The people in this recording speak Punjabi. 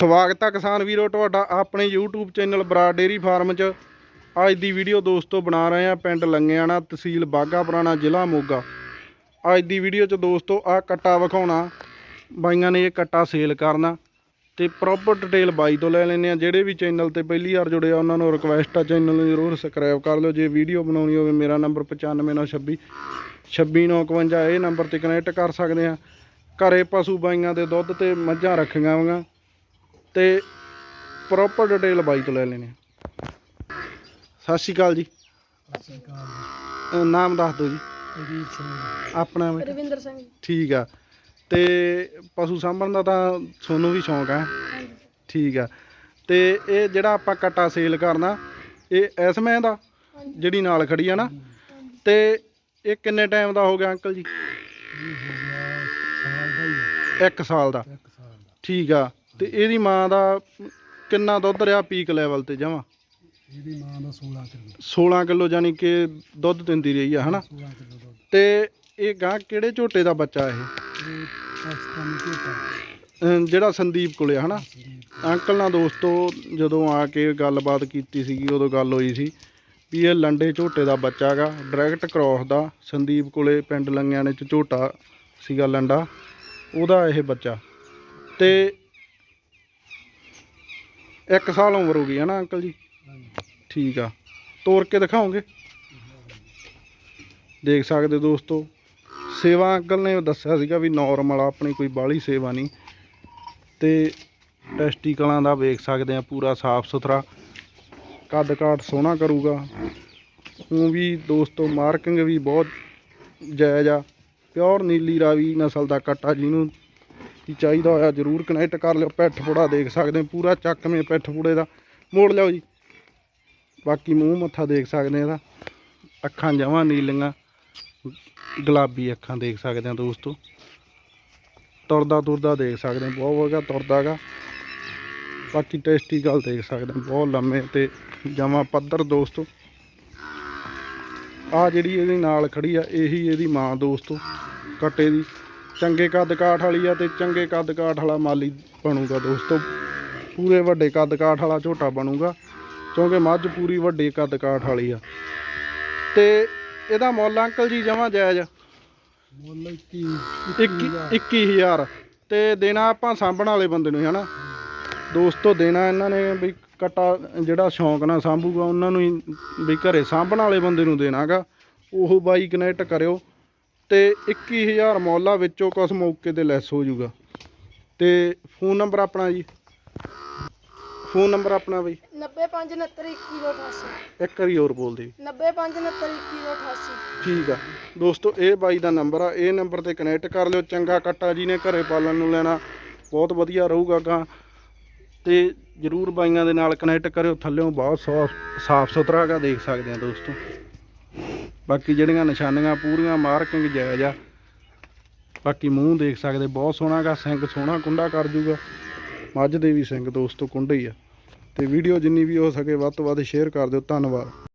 ਸਵਾਗਤ ਹੈ ਕਿਸਾਨ ਵੀਰੋ ਤੁਹਾਡਾ ਆਪਣੇ YouTube ਚੈਨਲ ਬਰਾ ਡੇਰੀ ਫਾਰਮ 'ਚ। ਅੱਜ ਦੀ ਵੀਡੀਓ ਦੋਸਤੋ ਬਣਾ ਰਹੇ ਆ ਪਿੰਡ ਲੰਗਿਆਣਾ, ਤਹਿਸੀਲ ਬਾਗਾ ਪੁਰਾਣਾ ਜ਼ਿਲ੍ਹਾ ਮੋਗਾ। ਅੱਜ ਦੀ ਵੀਡੀਓ 'ਚ ਦੋਸਤੋ ਆ ਕੱਟਾ ਵਿਖਾਉਣਾ। ਬਾਈਆਂ ਨੇ ਇਹ ਕੱਟਾ ਸੇਲ ਕਰਨਾ ਤੇ ਪ੍ਰੋਪਰ ਡਿਟੇਲ ਬਾਈ ਤੋਂ ਲੈ ਲੈਣੇ ਆ। ਜਿਹੜੇ ਵੀ ਚੈਨਲ ਤੇ ਪਹਿਲੀ ਵਾਰ ਜੁੜੇ ਆ, ਉਹਨਾਂ ਨੂੰ ਰਿਕਵੈਸਟ ਆ ਚੈਨਲ ਨੂੰ ਜ਼ਰੂਰ ਸਬਸਕ੍ਰਾਈਬ ਕਰ ਲਿਓ। ਜੇ ਵੀਡੀਓ ਬਣਾਉਣੀ ਹੋਵੇ, ਮੇਰਾ ਨੰਬਰ 95926 26951 ਇਹ ਨੰਬਰ ਤੇ ਕਨੈਕਟ ਕਰ ਸਕਦੇ ਆ। ਘਰੇ ਪਸ਼ੂ ਬਾਈਆਂ ਦੇ ਦੁੱਧ ਤੇ ਮੱਝਾਂ ਰੱਖੀਆਂ ਹੋਈਆਂ। ਤੇ ਪ੍ਰੋਪਰ ਡਿਟੇਲ ਬਾਈ ਤੋਂ ਲੈ ਲੈਣੇ ਆ। ਸਤਿ ਸ਼੍ਰੀ ਅਕਾਲ ਜੀ। ਅਹ ਨਾਮ ਦੱਸ ਦਿਓ ਜੀ। ਆਪਣਾ ਵੀ? ਰਵਿੰਦਰ ਸਿੰਘ। ਜੀ। ਠੀਕ ਆ। ਤੇ ਪਸ਼ੂ ਸਾਂਭਣ ਦਾ ਤਾਂ ਤੁਹਾਨੂੰ ਵੀ ਸ਼ੌਂਕ ਹੈ। ਹਾਂਜੀ। ਠੀਕ ਆ। ਤੇ ਇਹ ਜਿਹੜਾ ਆਪਾਂ ਕੱਟਾ ਸੇਲ ਕਰਨਾ ਇਹ ਇਸ ਮੈਂ ਦਾ ਹਾਂਜੀ। ਜਿਹੜੀ ਨਾਲ ਖੜੀ ਆ ਨਾ। ਤੇ ਇਹ ਕਿੰਨੇ ਟਾਈਮ ਦਾ ਹੋ ਗਿਆ ਅੰਕਲ ਜੀ? ਇੱਕ ਸਾਲ ਦਾ। ਠੀਕ ਆ। ਤੇ ਇਹਦੀ ਮਾਂ ਦਾ ਕਿੰਨਾ ਦੁੱਧ ਰਿਹਾ ਪੀਕ ਲੈਵਲ ਤੇ ਜਮਾ? ਇਹਦੀ ਮਾਂ ਦਾ 16 ਕਿਲੋ 16 ਕਿਲੋ ਯਾਨੀ ਕਿ ਦੁੱਧ ਦਿੰਦੀ ਰਹੀ ਆ ਹਨਾ? 16 ਕਿਲੋ ਦੁੱਧ। ਤੇ ਇਹ ਗਾਂ ਕਿਹੜੇ ਝੋਟੇ ਦਾ ਬੱਚਾ ਇਹ? ਪਾਕਿਸਤਾਨੀ ਝੋਟਾ। ਜਿਹੜਾ ਸੰਦੀਪ ਕੋਲੇ ਆ ਹਨਾ? ਅੰਕਲ ਨਾਲ ਦੋਸਤੋ ਜਦੋਂ ਆ ਕੇ ਗੱਲਬਾਤ ਕੀਤੀ ਸੀਗੀ ਉਦੋਂ ਗੱਲ ਹੋਈ ਸੀ ਵੀ ਇਹ ਲੰਡੇ ਝੋਟੇ ਦਾ ਬੱਚਾ ਗਾ ਡਾਇਰੈਕਟ ਕ੍ਰੋਸ ਦਾ ਸੰਦੀਪ ਕੋਲੇ ਪਿੰਡ ਲੰਗਿਆਣੇ ਚ ਝੋਟਾ ਸੀਗਾ ਲੰਡਾ ਉਹਦਾ ਇਹ ਬੱਚਾ। ਤੇ ਇੱਕ ਸਾਲ ਉਮਰ ਹੋ ਗਈ ਹੈ ਨਾ ਅੰਕਲ ਜੀ? ਠੀਕ ਆ। ਤੋੜ ਕੇ ਦਿਖਾਓਗੇ? ਦੇਖ ਸਕਦੇ ਦੋਸਤੋ, ਸੇਵਾ ਅੰਕਲ ਨੇ ਦੱਸਿਆ ਸੀਗਾ ਵੀ ਨਾਰਮਲ ਆ, ਆਪਣੀ ਕੋਈ ਬਾਹਲੀ ਸੇਵਾ ਨਹੀਂ। ਤੇ ਟੈਸਟੀਕਲਾਂ ਦਾ ਵੇਖ ਸਕਦੇ ਆ, ਪੂਰਾ ਸਾਫ਼ ਸੁਥਰਾ। ਕੱਦ ਕਾਠ ਸੋਹਣਾ ਕਰੂਗਾ। ਉਹ ਵੀ ਦੋਸਤੋ ਮਾਰਕਿੰਗ ਵੀ ਬਹੁਤ ਜਾਇਜ਼ ਆ। ਪਿਓਰ ਨੀਲੀ ਰਾਵੀ ਨਸਲ ਦਾ ਕੱਟਾ ਜਿਹਨੂੰ ਕੀ ਚਾਹੀਦਾ ਹੋਇਆ ਜਰੂਰ ਕਨੈਕਟ ਕਰ ਲਿਓ, ਪਿੱਠ ਪੁੜਾ ਦੇਖ ਸਕਦੇ ਆ ਪੂਰਾ ਚੱਕਵੇਂ ਪਿੱਠ ਪੁੜੇ ਦਾ। ਮੋੜ ਲਿਓ ਜੀ। ਬਾਕੀ ਮੂੰਹ ਮੱਥਾ ਦੇਖ ਸਕਦੇ ਇਹਦਾ। ਅੱਖਾਂ ਜਮਾਂ ਨੀਲੀਆਂ। ਗੁਲਾਬੀ ਅੱਖਾਂ ਦੇਖ ਸਕਦੇ ਆ ਦੋਸਤੋ। ਤੁਰਦਾ ਤੁਰਦਾ ਦੇਖ ਸਕਦੇ ਆ ਬਹੁਤ ਵਧੀਆ ਤੁਰਦਾ ਗਾ ਬਾਕੀ ਟੇਸਟੀ ਗੱਲ ਦੇਖ ਸਕਦੇ ਆ ਬਹੁਤ ਲੰਮੇ ਤੇ ਜਮਾਂ ਪੱਧਰ ਦੋਸਤੋ। ਆ ਜਿਹੜੀ ਇਹਦੇ ਨਾਲ ਖੜੀ ਆ, ਇਹੀ ਇਹਦੀ ਮਾਂ ਦੋਸਤੋ, ਕੱਟੇ ਦੀ। ਚੰਗੇ ਕੱਦ ਕਾਠ ਵਾਲੀ ਆ ਤੇ ਚੰਗੇ ਕੱਦ ਕਾਠ ਵਾਲਾ ਮਾਲੀ ਬਣੂਗਾ ਦੋਸਤੋ। ਪੂਰੇ ਵੱਡੇ ਕੱਦ ਕਾਠ ਵਾਲਾ ਝੋਟਾ ਬਣੂਗਾ ਕਿਉਂਕਿ ਮੱਝ ਪੂਰੀ ਵੱਡੇ ਕੱਦ ਕਾਠ ਵਾਲੀ ਆ। ਤੇ ਇਹਦਾ ਮੁੱਲ ਅੰਕਲ ਜੀ ਜਮਾਂ ਜਾਇਜ਼? ਮੁੱਲ ਕੀ 21 21000 ਤੇ ਦੇਣਾ ਆਪਾਂ ਸਾਂਭਣ ਵਾਲੇ ਬੰਦੇ ਨੂੰ ਹਨਾ? ਦੋਸਤੋ ਦੇਣਾ ਇਹਨਾਂ ਨੇ ਵੀ ਕਟਾ ਜਿਹੜਾ ਸ਼ੌਂਕ ਨਾਲ ਸਾਂਭੂਗਾ ਉਹਨਾਂ ਨੂੰ ਵੀ ਘਰੇ ਸਾਂਭਣ ਵਾਲੇ ਬੰਦੇ ਨੂੰ ਦੇਣਾਗਾ। ਉਹ ਬਾਈ ਕਨੈਕਟ ਕਰਿਓ। ਤੇ 21000 ਮੌਲਾ ਵਿੱਚੋਂ ਕੁਛ ਮੌਕੇ ਤੇ ਲੈਸ ਹੋ ਜਾਊਗਾ। ਤੇ ਫੋਨ ਨੰਬਰ ਆਪਣਾ ਜੀ। ਫੋਨ ਨੰਬਰ ਆਪਣਾ ਬਈ। 9569212288 ਇੱਕ ਵਾਰੀ ਹੋਰ ਬੋਲ ਦੇ। 9569212288 ਠੀਕ ਆ। ਦੋਸਤੋ ਇਹ ਬਾਈ ਦਾ ਨੰਬਰ ਆ। ਇਹ ਨੰਬਰ ਤੇ ਕਨੈਕਟ ਕਰ ਲਿਓ। ਚੰਗਾ ਕੱਟਾ ਜੀ ਨੇ ਘਰੇ ਪਾਲਣ ਨੂੰ ਲੈਣਾ। ਬਹੁਤ ਵਧੀਆ ਰਹੂਗਾ ਗਾ ਤੇ ਜਰੂਰ ਬਾਈਆਂ ਦੇ ਨਾਲ ਕਨੈਕਟ ਕਰਿਓ। ਥੱਲਿਓਂ ਬਹੁਤ ਸਾਫ਼ ਸੁਥਰਾ ਗਾ ਦੇਖ ਸਕਦੇ ਆ ਦੋਸਤੋ। ਬਾਕੀ ਜਿਹੜੀਆਂ ਨਿਸ਼ਾਨੀਆਂ ਪੂਰੀਆਂ ਮਾਰਕਿੰਗ ਜਾਇਜ਼ ਆ। ਬਾਕੀ ਮੂੰਹ ਦੇਖ ਸਕਦੇ, ਬਹੁਤ ਸੋਹਣਾ ਗਾ, ਸਿੰਘ ਸੋਹਣਾ ਕੁੰਡਾ ਕਰ ਜੂਗਾ। ਮੱਝ ਦੇ ਵੀ ਸਿੰਘ ਦੋਸਤੋ ਕੁੰਡੇ ਹੀ ਆ। ਤੇ ਵੀਡੀਓ ਜਿੰਨੀ ਵੀ ਹੋ ਸਕੇ ਵੱਧ ਤੋਂ ਵੱਧ ਸ਼ੇਅਰ ਕਰ ਦਿਓ। ਧੰਨਵਾਦ।